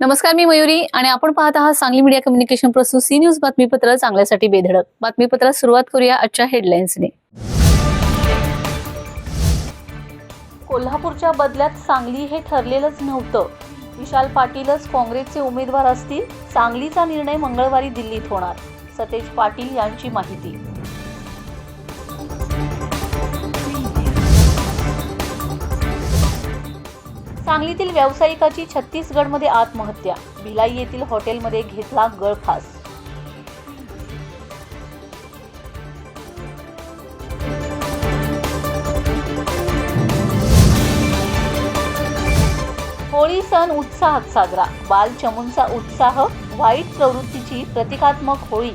नमस्कार मी मयुरी आणि आपण पाहत आहात सांगली मीडिया कम्युनिकेशन प्रस्तुत सी न्यूज बातमीपत्र चांगल्यासाठी बेधडक. बातमीपत्रात सुरुवात करूया आजच्या हेडलाईन्सने. कोल्हापूरच्या बदल्यात सांगली हे ठरलेलंच नव्हतं. विशाल पाटीलच काँग्रेसचे उमेदवार असतील सांगलीचा निर्णय मंगळवारी दिल्लीत होणार. सतेज पाटील यांची माहिती. सांगलीतील व्यावसायिकाची छत्तीसगडमध्ये आत्महत्या. भिलाई येथील हॉटेलमध्ये घेतला गळफास. होळी सण उत्साहात साजरा. बाल चमूंचा उत्साह वाईट प्रवृत्तीची प्रतिकात्मक होळी.